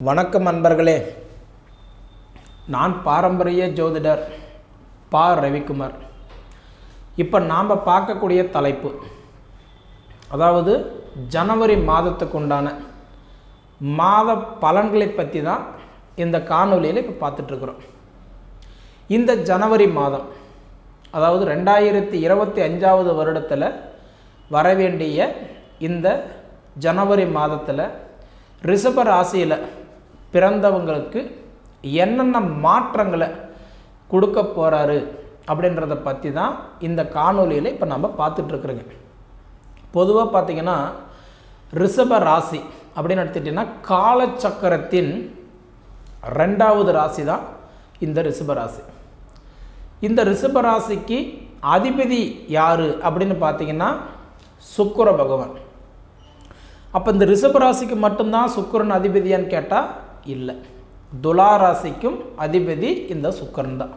வணக்கம் அன்பர்களே. நான் பாரம்பரிய ஜோதிடர் பா. ரவிக்குமார். இப்போ நாம் பார்க்கக்கூடிய தலைப்பு அதாவது ஜனவரி மாதத்துக்கு உண்டான மாத பலன்களை பற்றி தான் இந்த காணொலியில் இப்போ பார்த்துட்ருக்குறோம் இந்த ஜனவரி மாதம் அதாவது ரெண்டாயிரத்தி இருபத்தி அஞ்சாவது வருடத்தில் வரவேண்டிய இந்த ஜனவரி மாதத்தில் ரிஷப ராசியில் பிறந்தவங்களுக்கு என்னென்ன மாற்றங்களை கொடுக்க போகிறாரு அப்படின்றத பற்றி தான் இந்த காணொலியில் இப்போ நம்ம பார்த்துட்ருக்குறோங்க பொதுவாக பார்த்திங்கன்னா ரிஷப ராசி அப்படின்னு எடுத்துக்கிட்டிங்கன்னா காலச்சக்கரத்தின் ரெண்டாவது ராசி தான் இந்த ரிஷப ராசி. இந்த ரிஷப ராசிக்கு அதிபதி யார் அப்படின்னு பார்த்தீங்கன்னா சுக்கர பகவான். அப்போ இந்த ரிஷப ராசிக்கு மட்டும்தான் சுக்கரன் அதிபதியான்னு கேட்டால் இல்லை. துலா ராசிக்கும் அதிபதி இந்த சுக்கரன் தான்.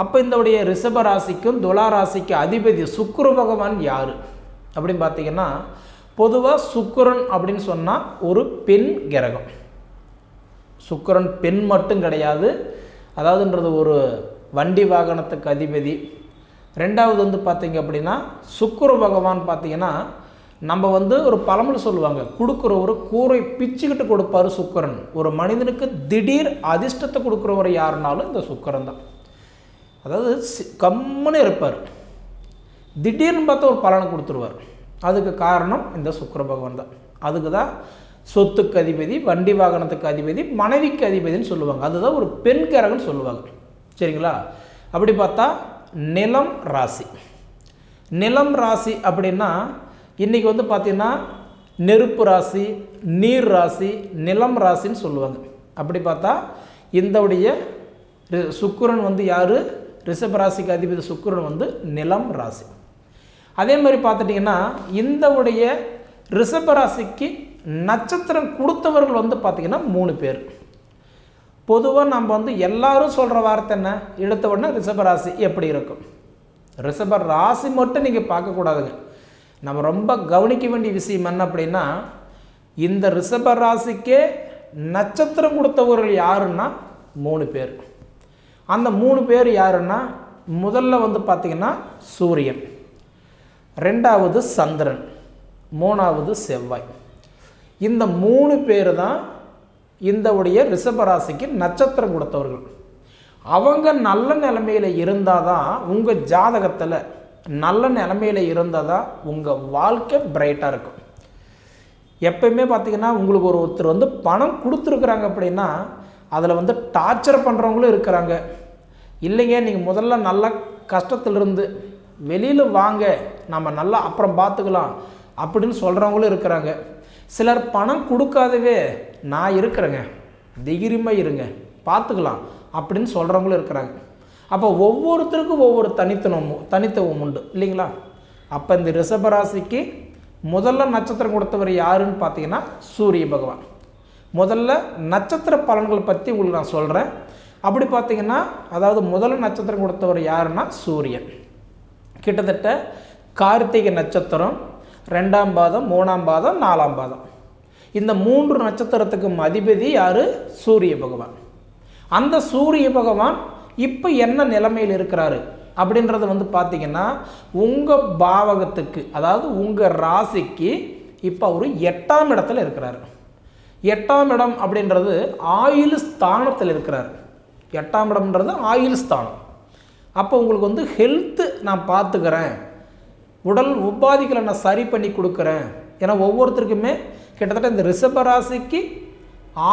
அப்போ இந்தவுடைய ரிஷப ராசிக்கும் துலா ராசிக்கு அதிபதி சுக்குரு பகவான் யார்? அப்படின்னு பார்த்தீங்கன்னா பொதுவாக சுக்கிரன் அப்படின்னு சொன்னால் ஒரு பெண் கிரகம். சுக்கிரன் பெண் மட்டும் கிடையாது. அதாவதுன்றது ஒரு வண்டி வாகனத்துக்கு அதிபதி. ரெண்டாவது வந்து பார்த்தீங்க அப்படின்னா சுக்குரு பகவான் பார்த்தீங்கன்னா நம்ம வந்து ஒரு பழமொழி சொல்லுவாங்க கொடுக்குறவர் கூரை பிச்சுக்கிட்டு கொடுப்பாரு சுக்கரன். ஒரு மனிதனுக்கு திடீர் அதிர்ஷ்டத்தை கொடுக்குறவர் யாருனாலும் இந்த சுக்கரன் தான். அதாவது சி- கம்முன்னு இருப்பார். திடீர்னு பார்த்தா ஒரு பலனை கொடுத்துருவார். அதுக்கு காரணம் இந்த சுக்கிர பகவான் தான். அதுக்கு தான் சொத்துக்கு அதிபதி வண்டி வாகனத்துக்கு அதிபதி மனைவிக்கு அதிபதின்னு சொல்லுவாங்க. அதுதான் ஒரு பெண் கிரகம்னு சொல்லுவாங்க. சரிங்களா? அப்படி பார்த்தா நிலம் ராசி. நிலம் ராசி அப்படின்னா இன்றைக்கி வந்து பார்த்திங்கன்னா நெருப்பு ராசி நீர் ராசி நிலம் ராசின்னு சொல்லுவாங்க. அப்படி பார்த்தா இந்தவுடைய ரி- வந்து யார்? ரிஷப ராசிக்கு அதிபதி சுக்கரன் வந்து நிலம் ராசி. அதே மாதிரி பார்த்துட்டிங்கன்னா இந்தவுடைய ரிஷப ராசிக்கு நட்சத்திரம் கொடுத்தவர்கள் வந்து பார்த்திங்கன்னா மூணு பேர். பொதுவாக நம்ம வந்து எல்லாரும் சொல்கிற வார்த்தை என்ன? எடுத்த உடனே ரிஷப ராசி எப்படி இருக்கும்? ரிஷப ராசி மட்டும் நீங்கள் பார்க்கக்கூடாதுங்க. நம்ம ரொம்ப கவனிக்க வேண்டிய விஷயம் என்ன அப்படின்னா இந்த ரிஷப ராசிக்கே நட்சத்திரம் கொடுத்தவர்கள் யாருன்னா மூணு பேர். அந்த மூணு பேர் யாருன்னா முதல்ல வந்து பார்த்திங்கன்னா சூரியன். ரெண்டாவது சந்திரன். மூணாவது செவ்வாய். இந்த மூணு பேர் தான் இந்த உடைய ரிஷபராசிக்கு நட்சத்திரம் கொடுத்தவர்கள். அவங்க நல்ல நிலைமையில் இருந்தால் தான் உங்கள் ஜாதகத்தில் நல்ல நிலமையில் இருந்தால் தான் உங்கள் வாழ்க்கை பிரைட்டாக இருக்கும். எப்பயுமே பார்த்தீங்கன்னா உங்களுக்கு ஒரு ஒருத்தர் வந்து பணம் கொடுத்துருக்குறாங்க அப்படின்னா அதில் வந்து டார்ச்சர் பண்ணுறவங்களும் இருக்கிறாங்க. இல்லைங்க நீங்கள் முதல்ல நல்ல கஷ்டத்துலேருந்து வெளியில் வாங்க நம்ம நல்லா அப்புறம் பார்த்துக்கலாம் அப்படின்னு சொல்கிறவங்களும் இருக்கிறாங்க. சிலர் பணம் கொடுக்காதவே நான் இருக்கிறேங்க தைரியமாக இருங்க பார்த்துக்கலாம் அப்படின்னு சொல்கிறவங்களும் இருக்கிறாங்க. அப்போ ஒவ்வொருத்தருக்கும் ஒவ்வொரு தனித்தனம் தனித்துவம் உண்டு இல்லைங்களா? அப்போ இந்த ரிஷபராசிக்கு முதல்ல நட்சத்திரம் கொடுத்தவர் யாருன்னு பார்த்தீங்கன்னா சூரிய பகவான். முதல்ல நட்சத்திர பலன்கள் பற்றி உங்களுக்கு நான் சொல்கிறேன் அப்படி பார்த்தீங்கன்னா அதாவது முதல்ல நட்சத்திரம் கொடுத்தவர் யாருன்னா சூரியன். கிட்டத்தட்ட கார்த்திகை நட்சத்திரம் ரெண்டாம் பாதம் மூணாம் பாதம் நாலாம் பாதம். இந்த மூன்று நட்சத்திரத்துக்கும் அதிபதி யார்? சூரிய பகவான். அந்த சூரிய பகவான் இப்போ என்ன நிலைமையில் இருக்கிறாரு? அப்படின்றது வந்து பார்த்தீங்கன்னா உங்கள் பாவகத்துக்கு அதாவது உங்கள் ராசிக்கு இப்போ அவர் எட்டாம் இடத்துல இருக்கிறார். எட்டாம் இடம் அப்படின்றது ஆயுள் ஸ்தானத்தில் இருக்கிறார். எட்டாம் இடம்ன்றது ஆயுள் ஸ்தானம். அப்போ உங்களுக்கு வந்து ஹெல்த்து நான் பார்த்துக்கிறேன் உடல் உபாதிகளை நான் சரி பண்ணி கொடுக்குறேன். ஏன்னா ஒவ்வொருத்தருக்குமே கிட்டத்தட்ட இந்த ரிஷப ராசிக்கு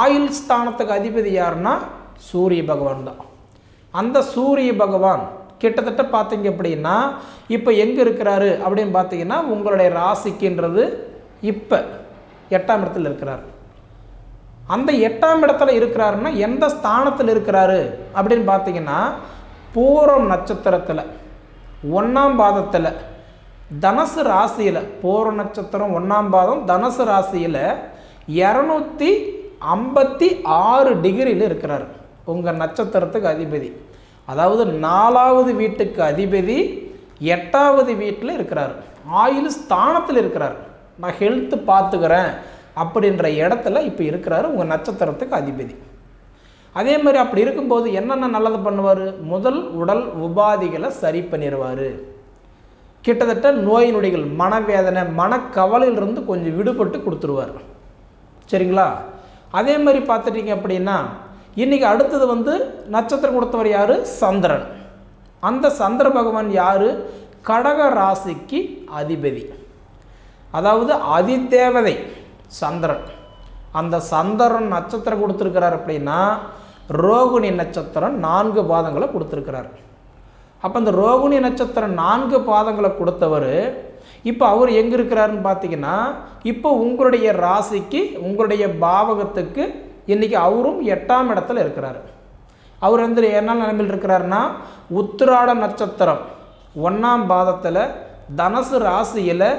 ஆயுள் ஸ்தானத்துக்கு அதிபதி யாருன்னா சூரிய பகவான் தான். அந்த சூரிய பகவான் கிட்டத்தட்ட பார்த்தீங்க அப்படின்னா இப்போ எங்கே இருக்கிறாரு அப்படின்னு பார்த்தீங்கன்னா உங்களுடைய ராசிக்குன்றது இப்போ எட்டாம் இடத்துல இருக்கிறார். அந்த எட்டாம் இடத்துல இருக்கிறாருன்னா எந்த ஸ்தானத்தில் இருக்கிறாரு அப்படின்னு பார்த்தீங்கன்னா பூரம் நட்சத்திரத்தில் ஒன்றாம் பாதத்தில் தனுசு ராசியில் பூர நட்சத்திரம் ஒன்றாம் பாதம் தனுசு ராசியில் இரநூத்தி ஐம்பத்தி ஆறு டிகிரியில் இருக்கிறார். உங்கள் நட்சத்திரத்துக்கு அதிபதி. அதாவது நாலாவது வீட்டுக்கு அதிபதி எட்டாவது வீட்டில் இருக்கிறார். ஆயுள் ஸ்தானத்தில் இருக்கிறார். நான் ஹெல்த்து பார்த்துக்கிறேன் அப்படின்ற இடத்துல இப்போ இருக்கிறார் உங்கள் நட்சத்திரத்துக்கு அதிபதி. அதே மாதிரி அப்படி இருக்கும்போது என்னென்ன நல்லது பண்ணுவார்? முதல் உடல் உபாதிகளை சரி பண்ணிடுவார். கிட்டத்தட்ட நோய் நொடிகள் மனவேதனை மனக்கவலையிலிருந்து கொஞ்சம் விடுபட்டு கொடுத்துருவார். சரிங்களா? அதே மாதிரி பார்த்துட்டிங்க அப்படின்னா இன்றைக்கி அடுத்தது வந்து நட்சத்திரம் கொடுத்தவர் யார்? சந்திரன். அந்த சந்திர பகவான் யார்? கடக ராசிக்கு அதிபதி. அதாவது அதிதேவதை சந்திரன். அந்த சந்திரன் நட்சத்திரம் கொடுத்துருக்கிறார் அப்படின்னா ரோகிணி நட்சத்திரம் நான்கு பாதங்களை கொடுத்துருக்கிறார். அப்போ இந்த ரோகிணி நட்சத்திரம் நான்கு பாதங்களை கொடுத்தவர் இப்போ அவர் எங்கே இருக்கிறாருன்னு பார்த்தீங்கன்னா இப்போ உங்களுடைய ராசிக்கு உங்களுடைய பாவகத்துக்கு இன்றைக்கி அவரும் எட்டாம் இடத்துல இருக்கிறார். அவர் வந்து என்ன நிலைமையில் இருக்கிறாருன்னா உத்திராட நட்சத்திரம் ஒன்றாம் பாதத்தில் தனுசு ராசியில்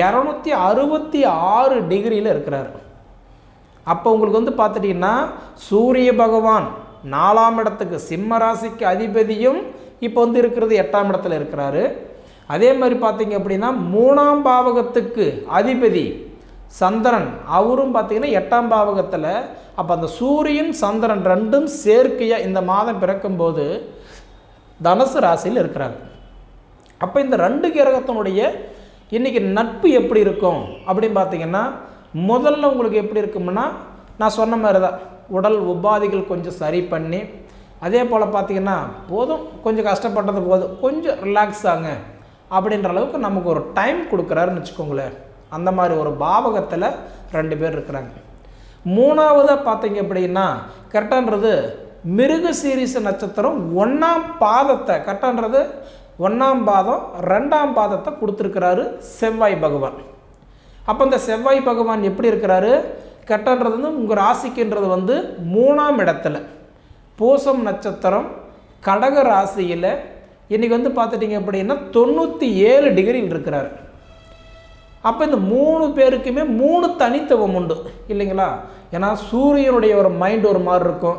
இரநூத்தி அறுபத்தி ஆறு டிகிரியில் இருக்கிறார். அப்போ உங்களுக்கு வந்து பார்த்துட்டிங்கன்னா சூரிய பகவான் நாலாம் இடத்துக்கு சிம்ம ராசிக்கு அதிபதியும் இப்போ வந்து இருக்கிறது எட்டாம் இடத்துல இருக்கிறாரு. அதே மாதிரி பார்த்தீங்க அப்படின்னா மூணாம் பாவகத்துக்கு அதிபதி சந்திரன். அவரும் பார்த்தீங்கன்னா எட்டாம் பாவகத்தில் அப்போ அந்த சூரியன் சந்திரன் ரெண்டும் சேர்க்கையாக இந்த மாதம் பிறக்கும்போது தனுசு ராசியில் இருக்கிறாங்க அப்போ இந்த ரெண்டு கிரகத்தினுடைய இன்றைக்கி நட்பு எப்படி இருக்கும் அப்படின்னு பார்த்தீங்கன்னா முதல்ல உங்களுக்கு எப்படி இருக்கும்னா நான் சொன்ன மாதிரி தான் உடல் உபாதிகள் கொஞ்சம் சரி பண்ணி அதே போல் பார்த்தீங்கன்னா போதும் கொஞ்சம் கஷ்டப்பட்டது போதும் கொஞ்சம் ரிலாக்ஸ் ஆங்க அப்படின்ற அளவுக்கு நமக்கு ஒரு டைம் கொடுக்குறாருன்னு வச்சுக்கோங்களேன். அந்த மாதிரி ஒரு பாவகத்தில் ரெண்டு பேர் இருக்கிறாங்க. மூணாவதாக பார்த்தீங்க அப்படின்னா கரெக்டான்றது மிருக சீரிச நட்சத்திரம் ஒன்றாம் பாதத்தை கரெக்டான்றது ஒன்றாம் பாதம் ரெண்டாம் பாதத்தை கொடுத்துருக்கிறாரு செவ்வாய் பகவான். அப்போ இந்த செவ்வாய் பகவான் எப்படி இருக்கிறாரு? கரெக்டான்றது வந்து உங்கள் ராசிக்குன்றது வந்து மூணாம் இடத்துல. பூசம் நட்சத்திரம் கடக ராசியில் இன்றைக்கி வந்து பார்த்துட்டிங்க அப்படின்னா தொண்ணூற்றி ஏழு டிகிரியில் இருக்கிறார். அப்போ இந்த மூணு பேருக்குமே மூணு தனித்துவம் உண்டு. இல்லைங்களா? ஏன்னா சூரியனுடைய ஒரு மைண்ட் ஒரு மாதிரி இருக்கும்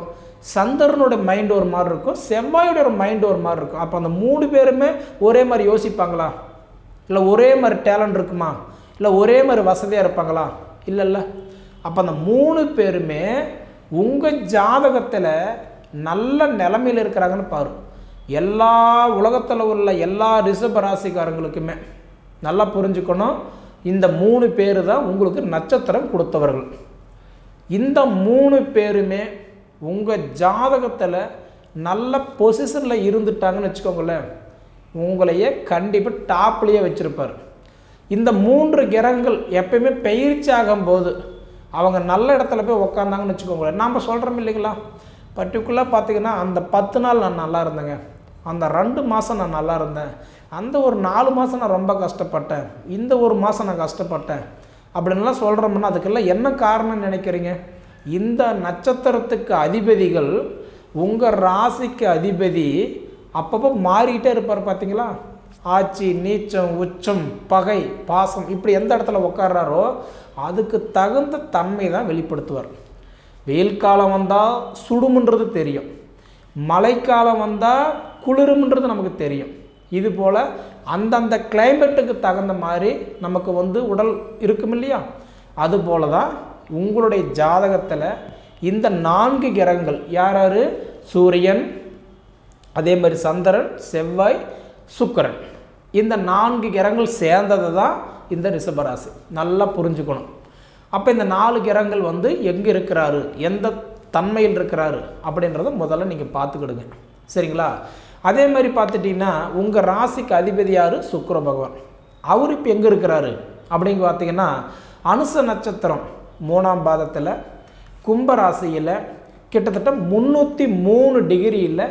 சந்திரனுடைய மைண்ட் ஒரு மாதிரி இருக்கும் செவ்வாயுடைய ஒரு மைண்ட் ஒரு மாதிரி இருக்கும். அப்போ அந்த மூணு பேருமே ஒரே மாதிரி யோசிப்பாங்களா? இல்லை ஒரே மாதிரி டேலண்ட் இருக்குமா? இல்லை ஒரே மாதிரி வசதியாக இருப்பாங்களா? இல்லைல்ல. அப்போ அந்த மூணு பேருமே உங்கள் ஜாதகத்தில் நல்ல நிலமையில் இருக்கிறாங்கன்னு பாரு. எல்லா உலகத்தில் உள்ள எல்லா ரிஷப ராசிக்காரங்களுக்குமே நல்லா புரிஞ்சுக்கணும். இந்த மூணு பேர் தான் உங்களுக்கு நட்சத்திரம் கொடுத்தவர்கள். இந்த மூணு பேருமே உங்கள் ஜாதகத்தில் நல்ல பொசிஷனில் இருந்துட்டாங்கன்னு வச்சுக்கோங்களேன் உங்களையே கண்டிப்பாக டாப்லேயே வச்சுருப்பார். இந்த மூன்று கிரகங்கள் எப்பயுமே பயிற்சி ஆகும்போது அவங்க நல்ல இடத்துல போய் உக்காந்தாங்கன்னு வச்சுக்கோங்களேன் நாம் சொல்கிறோம் இல்லைங்களா? பர்டிகுலராக பார்த்தீங்கன்னா அந்த பத்து நாள் நான் நல்லா இருந்தேங்க. அந்த ரெண்டு மாதம் நான் நல்லா இருந்தேன். அந்த ஒரு நாலு மாதம் நான் ரொம்ப கஷ்டப்பட்டேன். இந்த ஒரு மாதம் நான் கஷ்டப்பட்டேன். அப்படின்லாம் சொல்கிறோம்னா அதுக்கெல்லாம் என்ன காரணம்னு நினைக்கிறீங்க? இந்த நட்சத்திரத்துக்கு அதிபதிகள் உங்கள் ராசிக்கு அதிபதி அப்பப்போ மாறிக்கிட்டே இருப்பார் பார்த்தீங்களா ஆட்சி நீச்சம் உச்சம் பகை பாசம் இப்படி எந்த இடத்துல உட்கார்றாரோ அதுக்கு தகுந்த தன்மை தான் வெளிப்படுத்துவார். வெயில் காலம் வந்தால் சுடுமுன்றது தெரியும். மழைக்காலம் வந்தால் குளிரும்ன்றது நமக்கு தெரியும். இது போல் அந்தந்த கிளைமேட்டுக்கு தகுந்த மாதிரி நமக்கு வந்து உடல் இருக்கும் இல்லையா? அதுபோல தான் உங்களுடைய ஜாதகத்தில் இந்த நான்கு கிரகங்கள் யார் யார் சூரியன் அதே மாதிரி சந்திரன் செவ்வாய் சுக்கரன். இந்த நான்கு கிரகங்கள் சேர்ந்தது தான் இந்த ரிஷபராசி. நல்லா புரிஞ்சுக்கணும். அப்போ இந்த நாலு கிரகங்கள் வந்து எங்கே இருக்கிறாரு? எந்த தன்மையில் இருக்கிறாரு? அப்படின்றத முதல்ல நீங்கள் பார்த்துக்கிடுங்க. சரிங்களா? அதே மாதிரி பார்த்துட்டிங்கன்னா உங்கள் ராசிக்கு அதிபதி யார்? சுக்கர பகவான். அவர் இப்போ எங்கே இருக்கிறாரு? அப்படின்னு பார்த்தீங்கன்னா அனுச நட்சத்திரம் மூணாம் பாதத்தில் கும்பராசியில் கிட்டத்தட்ட முந்நூற்றி மூணு டிகிரியில்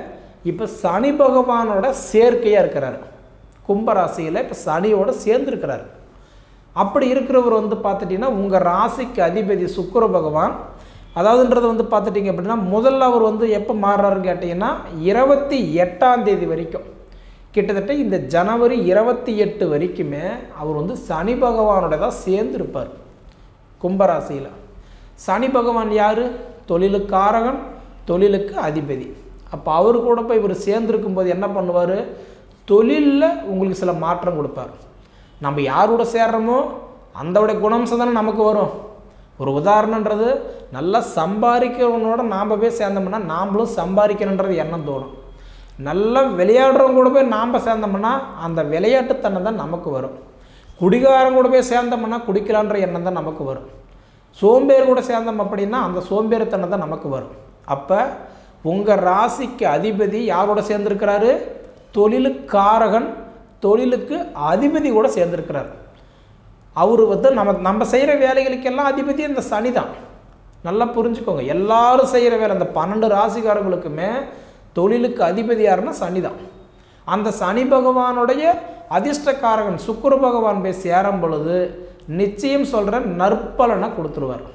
இப்போ சனி பகவானோட சேர்க்கையாக இருக்கிறார். கும்பராசியில் இப்போ சனியோட சேர்ந்துருக்கிறார். அப்படி இருக்கிறவர் வந்து பார்த்துட்டிங்கன்னா உங்கள் ராசிக்கு அதிபதி சுக்கர பகவான் அதாவதுன்றது வந்து பார்த்துட்டிங்க அப்படின்னா முதல்ல அவர் வந்து எப்போ மாறுறாருன்னு கேட்டிங்கன்னா இருபத்தி எட்டாம் தேதி வரைக்கும். கிட்டத்தட்ட இந்த ஜனவரி இருபத்தி எட்டு வரைக்குமே அவர் வந்து சனி பகவானோட தான் சேர்ந்து இருப்பார் கும்பராசியில். சனி பகவான் யார்? தொழிலுக்காரகன் தொழிலுக்கு அதிபதி. அப்போ அவர் கூட போய் இவர் சேர்ந்துருக்கும் போது என்ன பண்ணுவார்? தொழிலில் உங்களுக்கு சில மாற்றம் கொடுப்பார். நம்ம யாரோட சேர்றோமோ அந்தோடைய குணம்சம் தானே நமக்கு வரும். ஒரு உதாரணன்றது நல்லா சம்பாதிக்கிறவனோட நாம் போய் சேர்ந்தோம்னா நாம்ளும் சம்பாதிக்கணுன்றது எண்ணம் தோணும். நல்லா விளையாடுறவங்க கூட போய் நாம் சேர்ந்தோம்னா அந்த விளையாட்டுத்தனம் தான் நமக்கு வரும். குடிகாரன் கூட போய் சேர்ந்தோம்னா குடிக்கலான்ற எண்ணம் தான் நமக்கு வரும். சோம்பேறி கூட சேர்ந்தோம் அப்படின்னா அந்த சோம்பேறித்தனம் தான் நமக்கு வரும். அப்போ உங்கள் ராசிக்கு அதிபதி யாரோட சேர்ந்துருக்கிறாரு? தொழிலுக்காரகன் தொழிலுக்கு அதிபதி கூட சேர்ந்துருக்கிறார். அவர் வந்து நம்ம நம்ம செய்கிற வேலைகளுக்கெல்லாம் அதிபதி இந்த சனி தான். நல்லா புரிஞ்சுக்கோங்க. எல்லாரும் செய்கிற வேலை அந்த பன்னெண்டு ராசிக்காரர்களுக்குமே தொழிலுக்கு அதிபதி யாருன்னா சனி தான். அந்த சனி பகவானுடைய அதிர்ஷ்டக்காரகன் சுக்குரு பகவான் போய் சேரும் பொழுது நிச்சயம் சொல்கிற நற்பலனை கொடுத்துருவார்.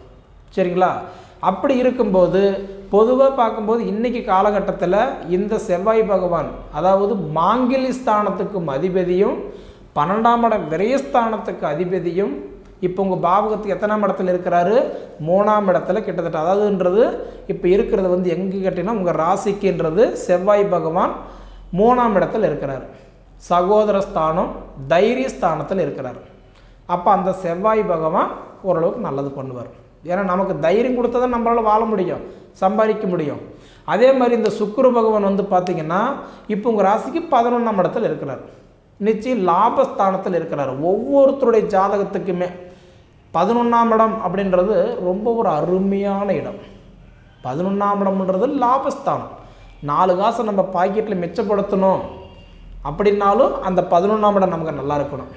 சரிங்களா? அப்படி இருக்கும்போது பொதுவாக பார்க்கும்போது இன்றைக்கி காலகட்டத்தில் இந்த செவ்வாய் பகவான் அதாவது மாங்கிலி ஸ்தானத்துக்கும் அதிபதியும் பன்னெண்டாம் இடம் விரயஸ்தானத்துக்கு அதிபதியும் இப்போ உங்கள் பாவகத்துக்கு எத்தனாம் இடத்துல இருக்கிறாரு? மூணாம் இடத்துல கிட்டத்தட்ட. அதாவதுன்றது இப்போ இருக்கிறது வந்து எங்கே கேட்டிங்கன்னா உங்கள் ராசிக்குன்றது செவ்வாய் பகவான் மூணாம் இடத்துல இருக்கிறார். சகோதர ஸ்தானம் தைரிய ஸ்தானத்தில் இருக்கிறார். அப்போ அந்த செவ்வாய் பகவான் ஓரளவுக்கு நல்லது பண்ணுவார். ஏன்னா நமக்கு தைரியம் கொடுத்தா தான் நம்மளால் வாழ முடியும் சம்பாதிக்க முடியும். அதே மாதிரி இந்த சுக்குரு பகவான் வந்து பார்த்திங்கன்னா இப்போ உங்கள் ராசிக்கு பதினொன்றாம் இடத்துல இருக்கிறார். நிச்சயம் லாபஸ்தானத்தில் இருக்கிறார். ஒவ்வொருத்தருடைய ஜாதகத்துக்குமே பதினொன்றாம் இடம் அப்படின்றது ரொம்ப ஒரு அருமையான இடம். பதினொன்றாம் இடம்ன்றது லாபஸ்தானம். நாலு காசை நம்ம பாக்கெட்டில் மிச்சப்படுத்தணும் அப்படின்னாலும் அந்த பதினொன்றாம் இடம் நமக்கு நல்லா இருக்கணும்.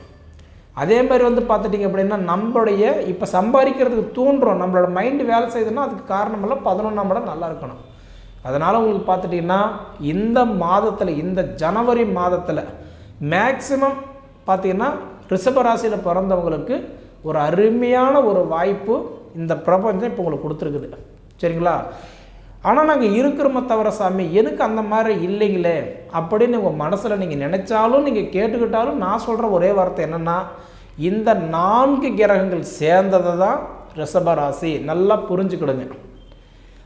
அதே மாதிரி வந்து பார்த்துட்டிங்க அப்படின்னா நம்மளுடைய இப்போ சம்பாதிக்கிறதுக்கு தூண்டுறோம். நம்மளோட மைண்டு வேலை செய்யுதுன்னா அதுக்கு காரணமெல்லாம் பதினொன்றாம் இடம் நல்லா இருக்கணும். அதனால் உங்களுக்கு பார்த்துட்டிங்கன்னா இந்த மாதத்தில் இந்த ஜனவரி மாதத்தில் மேக்சிமம் பார்த்திங்கன்னா ரிஷபராசியில் பிறந்தவங்களுக்கு ஒரு அருமையான ஒரு வாய்ப்பு இந்த பிரபஞ்சம் இப்போ உங்களுக்கு கொடுத்துருக்குது. சரிங்களா? ஆனால் நாங்கள் இருக்கிறோம தவிர சாமி எனக்கு அந்த மாதிரி இல்லைங்களே அப்படின்னு உங்கள் மனசில் நீங்கள் நினச்சாலும் நீங்கள் கேட்டுக்கிட்டாலும் நான் சொல்கிற ஒரே வார்த்தை என்னென்னா இந்த நான்கு கிரகங்கள் சேர்ந்ததை தான் ரிஷபராசி நல்லா புரிஞ்சுக்கிடுங்க.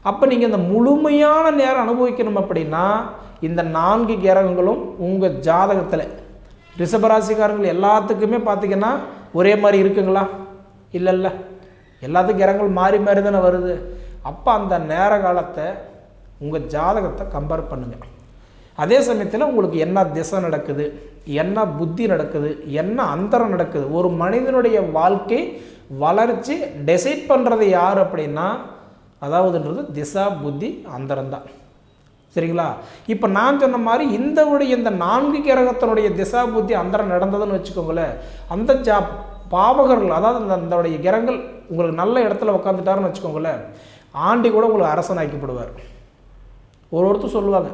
அப்போ நீங்கள் இந்த முழுமையான நேரம் அனுபவிக்கணும் அப்படின்னா இந்த நான்கு கிரகங்களும் உங்கள் ஜாதகத்தில். ரிஷபராசிக்காரங்கள் எல்லாத்துக்குமே பார்த்திங்கன்னா ஒரே மாதிரி இருக்குங்களா? இல்லை இல்லை எல்லாத்துக்கும் கிரகங்கள் மாறி மாறி தானே வருது. அப்போ அந்த நேர காலத்தை உங்கள் ஜாதகத்தை கம்பேர் பண்ணுங்கள் அதே சமயத்தில் உங்களுக்கு என்ன திசை நடக்குது? என்ன புத்தி நடக்குது? என்ன அந்தரம் நடக்குது? ஒரு மனிதனுடைய வாழ்க்கை வளர்ச்சி டெசைட் பண்ணுறது யார் அப்படின்னா அதாவதுன்றது திசா புத்தி அந்தரம் தான். சரிங்களா? இப்போ நான் சொன்ன மாதிரி இந்தவுடைய இந்த நான்கு கிரகத்தினுடைய திசா புத்தி அந்தரம் நடந்ததுன்னு வச்சுக்கோங்களேன். அந்த ஜா பாவகர்கள் அதாவது அந்த அந்தவுடைய கிரகங்கள் உங்களுக்கு நல்ல இடத்துல உட்காந்துட்டாருன்னு வச்சுக்கோங்களேன். ஆண்டி கூட உங்களுக்கு அரசனாக்கப்படுவார். ஒரு ஒருத்தர் சொல்லுவாங்க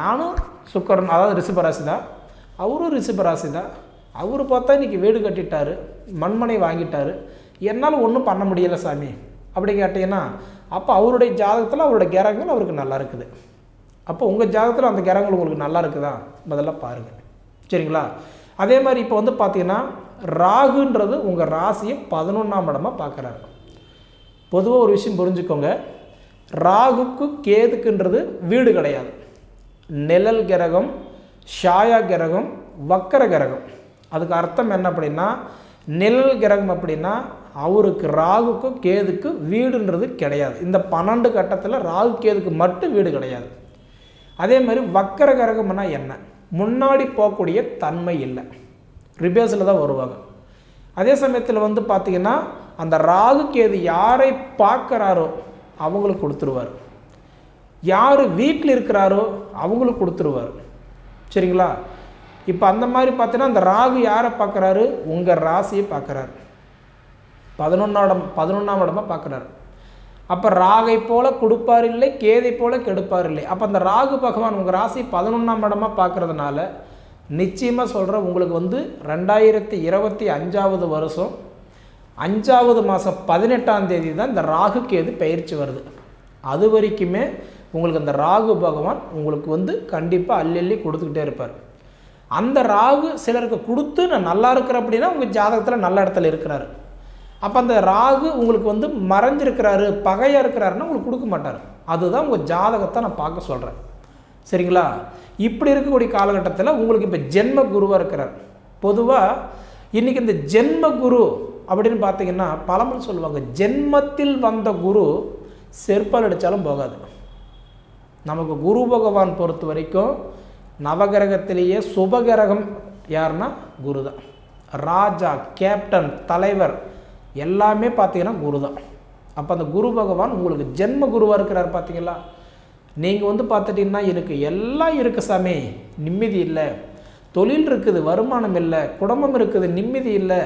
நானும் சுக்கரன் அதாவது ரிஷபராசி தான் அவரும் ரிஷபராசி தான் அவர் பார்த்தா இன்றைக்கி வீடு கட்டிட்டார் மண்மனை வாங்கிட்டார். என்னால் ஒன்றும் பண்ண முடியலை சாமி. அப்படி கேட்டீங்கன்னா அப்போ அவருடைய ஜாதகத்தில் அவருடைய கிரகங்கள் அவருக்கு நல்லா இருக்குது. அப்போ உங்கள் ஜாதகத்தில் அந்த கிரகங்கள் உங்களுக்கு நல்லா இருக்குதா? முதல்ல பாருங்கள் சரிங்களா? அதே மாதிரி இப்போ வந்து பார்த்தீங்கன்னா ராகுன்றது உங்கள் ராசியை பதினொன்றாம் இடமாக பார்க்குறாரு பொதுவாக ஒரு விஷயம் புரிஞ்சுக்கோங்க. ராகுக்கு கேதுக்குன்றது வீடு கிடையாது. நிழல் கிரகம் ஷாயா கிரகம் வக்கர கிரகம். அதுக்கு அர்த்தம் என்ன அப்படின்னா நிழல் கிரகம் அப்படின்னா அவருக்கு ராகுக்கும் கேதுக்கு வீடுன்றது கிடையாது. இந்த பன்னெண்டு கட்டத்தில் ராகு கேதுக்கு மட்டும் வீடு கிடையாது. அதே மாதிரி வக்கர கரகம்னா என்ன? முன்னாடி போகக்கூடிய தன்மை இல்லை. ரிபேஸில் தான் வருவாங்க. அதே சமயத்தில் வந்து பார்த்திங்கன்னா அந்த ராகு கேது யாரை பார்க்குறாரோ அவங்களுக்கு கொடுத்துருவார். யார் வீட்டில் இருக்கிறாரோ அவங்களுக்கு கொடுத்துருவார். சரிங்களா? இப்போ அந்த மாதிரி பார்த்தீங்கன்னா அந்த ராகு யாரை பார்க்குறாரு? உங்கள் ராசியை பார்க்குறாரு. பதினொன்றாம் பதினொன்றாம் இடமாக பார்க்குறாரு. அப்போ ராகை போல கொடுப்பார் இல்லை கேதை போல கெடுப்பார் இல்லை அப்போ அந்த ராகு பகவான் உங்கள் ராசி பதினொன்றாம் இடமாக பார்க்குறதுனால நிச்சயமாக சொல்கிறேன் உங்களுக்கு வந்து ரெண்டாயிரத்தி இருபத்தி அஞ்சாவது வருஷம் அஞ்சாவது மாதம் பதினெட்டாம் தேதி தான் இந்த ராகு கேது பயிற்சி வருது. அது வரைக்குமே உங்களுக்கு அந்த ராகு பகவான் உங்களுக்கு வந்து கண்டிப்பாக அள்ளி அள்ளி கொடுத்துக்கிட்டே இருப்பார். அந்த ராகு சிலருக்கு கொடுத்து நான் நல்லா இருக்கிறேன் அப்படின்னா உங்கள் ஜாதகத்தில் நல்ல இடத்துல இருக்கிறாரு. அப்போ அந்த ராகு உங்களுக்கு வந்து மறைஞ்சிருக்கிறாரு பகையாக இருக்கிறாருன்னா உங்களுக்கு கொடுக்க மாட்டார். அதுதான் உங்கள் ஜாதகத்தை நான் பார்க்க சொல்கிறேன் சரிங்களா? இப்படி இருக்கக்கூடிய காலகட்டத்தில் உங்களுக்கு இப்போ ஜென்ம குருவாக இருக்கிறார். பொதுவாக இன்றைக்கி இந்த ஜென்ம குரு அப்படின்னு பார்த்தீங்கன்னா பழமொழி சொல்லுவாங்க ஜென்மத்தில் வந்த குரு செருப்பால் அடித்தாலும் போகாது. நமக்கு குரு பகவான் பொறுத்த வரைக்கும் நவகிரகத்திலேயே சுபகிரகம் யாருன்னா குரு தான் ராஜா கேப்டன் தலைவர் எல்லாமே பார்த்தீங்கன்னா குரு தான் அப்போ அந்த குரு பகவான் உங்களுக்கு ஜென்ம குருவாக இருக்கிறார் பார்த்தீங்களா? நீங்கள் வந்து பார்த்துட்டிங்கன்னா எனக்கு எல்லாம் இருக்குது சாமி. நிம்மதி இல்லை. தொழில் இருக்குது வருமானம் இல்லை. குடும்பம் இருக்குது நிம்மதி இல்லை.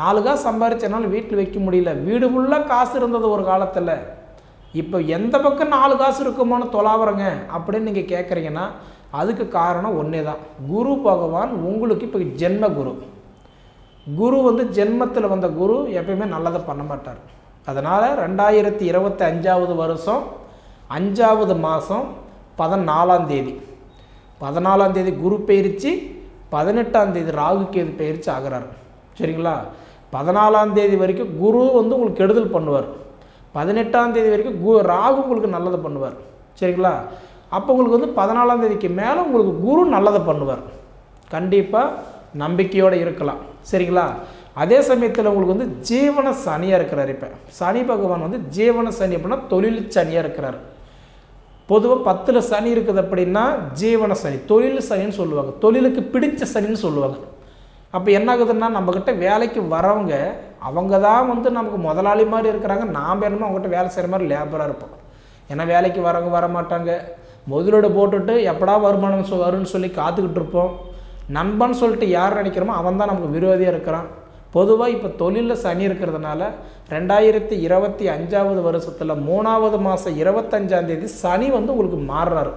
நாலு காசு சம்பாரிச்சனாலும் வீட்டில் வைக்க முடியல. வீடு ஃபுல்லாக காசு இருந்தது ஒரு காலத்தில். இப்போ எந்த பக்கம் நாலு காசு இருக்குமோன்னு தொலாவுறங்க அப்படின்னு நீங்கள் கேட்குறீங்கன்னா அதுக்கு காரணம் ஒன்றே தான் குரு பகவான் உங்களுக்கு இப்போ ஜென்ம குரு. குரு வந்து ஜென்மத்தில் வந்த குரு எப்பயுமே நல்லதை பண்ண மாட்டார். அதனால் ரெண்டாயிரத்தி இருபத்தி அஞ்சாவது வருஷம் அஞ்சாவது மாதம் பதினாலாம் தேதி. பதினாலாம் தேதி குரு பயிற்சி பதினெட்டாம் தேதி ராகு கேது பயிற்சி ஆகிறார். சரிங்களா? பதினாலாம் தேதி வரைக்கும் குரு வந்து உங்களுக்கு கெடுதல் பண்ணுவார். பதினெட்டாம் தேதி வரைக்கும் கு ராகு உங்களுக்கு நல்லதை பண்ணுவார். சரிங்களா? அப்போ உங்களுக்கு வந்து பதினாலாம் தேதிக்கு மேலே உங்களுக்கு குரு நல்லதை பண்ணுவார். கண்டிப்பாக நம்பிக்கையோடு இருக்கலாம். சரிங்களா? அதே சமயத்தில் உங்களுக்கு வந்து ஜீவன சனியாக இருக்கிறார் இப்போ. சனி பகவான் வந்து ஜீவன சனி அப்படின்னா தொழில் சனியாக இருக்கிறார். பொதுவாக பத்தில் சனி இருக்குது அப்படின்னா ஜீவன சனி தொழில் சனின்னு சொல்லுவாங்க. தொழிலுக்கு பிடிச்ச சனின்னு சொல்லுவாங்க. அப்போ என்ன ஆகுதுன்னா நம்மக்கிட்ட வேலைக்கு வரவங்க அவங்க தான் வந்து நமக்கு முதலாளி மாதிரி இருக்கிறாங்க. நாம் என்னமோ அவங்ககிட்ட வேலை செய்கிற மாதிரி லேபராக இருப்போம். ஏன்னா வேலைக்கு வரவங்க வர மாட்டாங்க முதலீடு போட்டுட்டு எப்படா வருமானம் வரும்னு சொல்லி காத்துக்கிட்டு இருப்போம். நண்பன் சொல்லிட்டு யார் நினைக்கிறோமோ அவன் தான் நமக்கு விரோதியாக இருக்கிறான். பொதுவாக இப்போ தொழிலில் சனி இருக்கிறதுனால ரெண்டாயிரத்தி இருபத்தி அஞ்சாவது வருஷத்தில் மூணாவது மாதம் இருபத்தஞ்சாந்தேதி சனி வந்து உங்களுக்கு மாறுறாரு.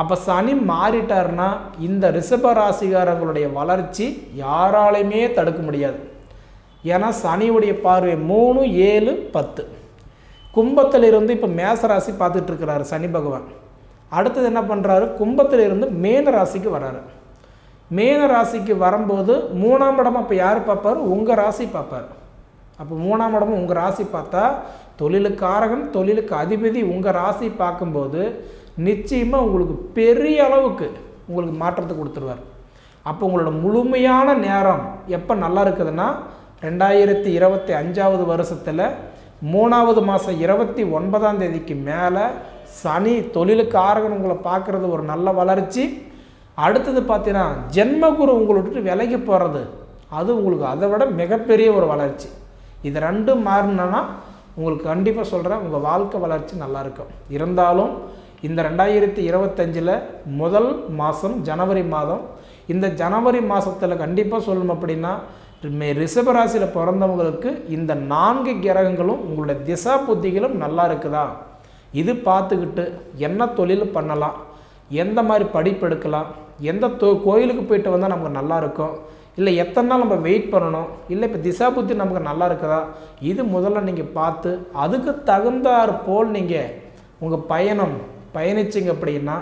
அப்போ சனி மாறிட்டாருன்னா இந்த ரிஷப ராசிகாரங்களுடைய வளர்ச்சி யாராலையுமே தடுக்க முடியாது. ஏன்னா சனியுடைய பார்வை மூணு ஏழு பத்து. கும்பத்தில் இருந்து இப்போ மேச ராசி பார்த்துட்டு இருக்கிறாரு சனி பகவான். அடுத்தது என்ன பண்ணுறாரு கும்பத்தில் இருந்து மேன ராசிக்கு வராரு மேன ராசிக்கு வரும்போது மூணாம் இடம் அப்போ யார் பார்ப்பார்? உங்கள் ராசி பார்ப்பார். அப்போ மூணாம் இடமும் உங்கள் ராசி பார்த்தா தொழிலுக்காரகன் தொழிலுக்கு அதிபதி உங்கள் ராசி பார்க்கும்போது நிச்சயமாக உங்களுக்கு பெரிய அளவுக்கு உங்களுக்கு மாற்றத்தை கொடுத்துருவார். அப்போ உங்களோட முழுமையான நேரம் எப்போ நல்லா இருக்குதுன்னா ரெண்டாயிரத்தி இருபத்தி அஞ்சாவது வருஷத்தில் மூணாவது மாதம் இருபத்தி ஒன்பதாம் தேதிக்கு மேலே சனி தொழிலுக்கு ஆரகன் உங்களை பார்க்குறது ஒரு நல்ல வளர்ச்சி. அடுத்தது பார்த்தீங்கன்னா ஜென்மகுரு உங்களை விட்டுட்டு விலகி போகிறது அது உங்களுக்கு அதை விட மிகப்பெரிய ஒரு வளர்ச்சி. இது ரெண்டும் மாறினா உங்களுக்கு கண்டிப்பாக சொல்கிறேன் உங்கள் வாழ்க்கை வளர்ச்சி நல்லா இருக்கும். இருந்தாலும் இந்த ரெண்டாயிரத்தி இருபத்தஞ்சில் முதல் மாதம் ஜனவரி மாதம். இந்த ஜனவரி மாதத்தில் கண்டிப்பாக சொல்லணும் அப்படின்னா மே- ரிஷபராசியில் பிறந்தவங்களுக்கு இந்த நான்கு கிரகங்களும் உங்களுடைய திசா புத்திகளும் நல்லா இருக்குதா? இது பார்த்துக்கிட்டு என்ன தொழில் பண்ணலாம்? எந்த மாதிரி படிப்பு எடுக்கலாம் எந்த தொ கோயிலுக்கு போயிட்டு வந்தால் நமக்கு நல்லா இருக்கும் இல்லை எத்தனை நாள் நம்ம வெயிட் பண்ணணும்? இல்லை இப்போ திசா புத்தி நமக்கு நல்லா இருக்குதா இது முதல்ல நீங்கள் பார்த்து அதுக்கு தகுந்தாற் போல் நீங்கள் உங்கள் பயணம் பயணிச்சிங்க அப்படின்னா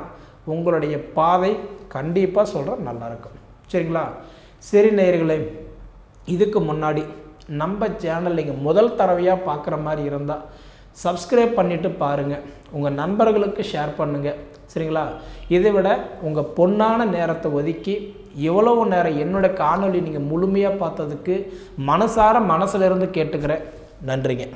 உங்களுடைய பாதை கண்டிப்பாக சொல்கிறேன் நல்லாயிருக்கும் சரிங்களா? சரி நேயர்களே இதுக்கு முன்னாடி நம்ம சேனல் நீங்கள் முதல் தடவையாக பார்க்குற மாதிரி இருந்தால் சப்ஸ்கிரைப் பண்ணிவிட்டு பாருங்கள் உங்கள் நண்பர்களுக்கு ஷேர் பண்ணுங்கள் சரிங்களா? இதை விட உங்கள் பொன்னான நேரத்தை ஒதுக்கி எவ்வளவு நேரம் என்னோட காணொளி நீங்கள் முழுமையாக பார்த்ததுக்கு மனசார மனசுலேருந்து கேட்டுக்கிறேன். நன்றிங்க.